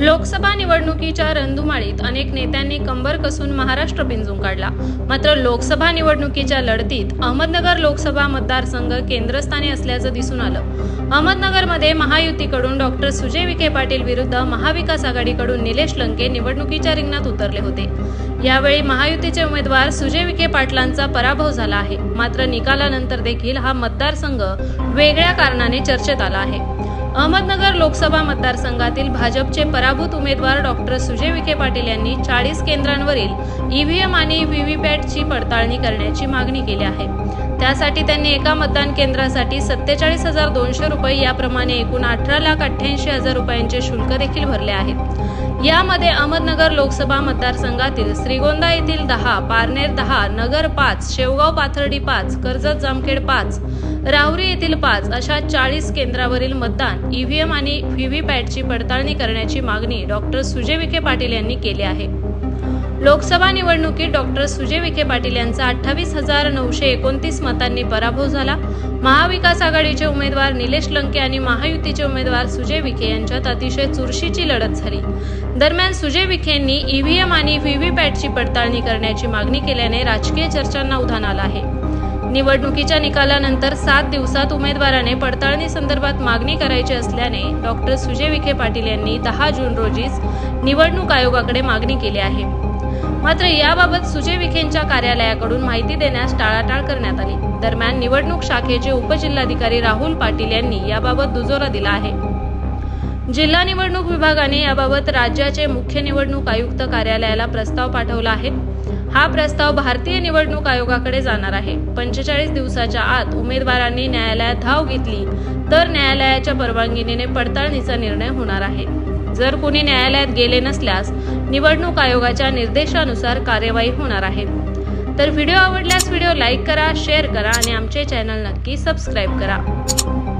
लोकसभा निवडणुकीच्या रणधुमाळीत अनेक नेत्यांनी कंबर कसून महाराष्ट्र पिंजून काढला. मात्र लोकसभा निवडणुकीच्या लढतीत अहमदनगर लोकसभा मतदारसंघ केंद्रस्थानी असल्याचं दिसून आलं. अहमदनगरमध्ये महायुतीकडून डॉक्टर सुजय विखे पाटील विरुद्ध महाविकास आघाडीकडून निलेश लंके निवडणुकीच्या रिंगणात उतरले होते. यावेळी महायुतीचे उमेदवार सुजय विखे पाटलांचा पराभव झाला आहे. मात्र निकालानंतर देखील हा मतदारसंघ वेगळ्या कारणाने चर्चेत आला आहे. अहमदनगर लोकसभा मतदारसंघातील भाजपचे पराभूत उमेदवार डॉक्टर सुजय विखे पाटील यांनी चाळीस केंद्रांवरील ईव्हीएम आणि व्हीव्हीपॅटची पडताळणी करण्याची मागणी केली आहे. त्यासाठी त्यांनी एका मतदान केंद्रासाठी सत्तेचाळीस हजार दोनशे रुपये याप्रमाणे एकूण अठरा लाख अठ्ठ्याऐंशी हजार रुपयांचे शुल्क देखील भरले आहेत. यामध्ये अहमदनगर लोकसभा मतदारसंघातील श्रीगोंदा येथील दहा पारनेर दहा नगर पाच शेवगाव पाथर्डी पाच कर्जत जामखेड पाच राहुरी येथील पाच अशा चाळीस केंद्रावरील मतदान ईव्हीएम आणि व्हीव्हीपॅटची पडताळणी करण्याची मागणी डॉक्टर सुजय विखे पाटील यांनी केली आहे. लोकसभा निवडणुकीत डॉक्टर सुजय विखे पाटील यांचा अठ्ठावीस हजार नऊशे एकोणतीस मतांनी पराभव झाला. महाविकास आघाडीचे उमेदवार निलेश लंके आणि महायुतीचे उमेदवार सुजय विखे यांच्यात अतिशय चुरशीची लढत झाली. दरम्यान सुजय विखेंनी ईव्हीएम आणि व्हीव्हीपॅटची पडताळणी करण्याची मागणी केल्याने राजकीय चर्चांना उधाण आलं आहे. निवडणुकीच्या निकालानंतर सात दिवसात उमेदवाराने पडताळणी संदर्भात मागणी करायची असल्याने डॉक्टर सुजय विखे पाटील यांनी दहा जून रोजीच निवडणूक आयोगाकडे मागणी केली आहे. मात्र याबाबत सुजय विखेंच्या कार्यालयाकडून माहिती देण्यास टाळाटाळ करण्यात आली. दरम्यान निवडणूक शाखेचे उपजिल्हाधिकारी राहुल पाटील यांनी याबाबत दुजोरा दिला आहे. जिल्हा निवडणूक विभागाने याबाबत राज्याचे मुख्य निवडणूक आयुक्त कार्यालयाला प्रस्ताव पाठवला आहे. हा प्रस्ताव भारतीय निवडणूक आयोगाकडे जाणार आहे. पंचेचाळीस दिवसाच्या आत उमेदवारांनी न्यायालयात धाव घेतली तर न्यायालयाच्या परवानगीने पडताळणीचा निर्णय होणार आहे. जर कोणी न्यायालयात गेले नसल्यास निवडणूक आयोगाच्या निर्देशानुसार कार्यवाही होणार आहे. तर व्हिडिओ आवडल्यास व्हिडिओ लाईक करा शेअर करा आणि आमचे चॅनल नक्की सबस्क्राईब करा.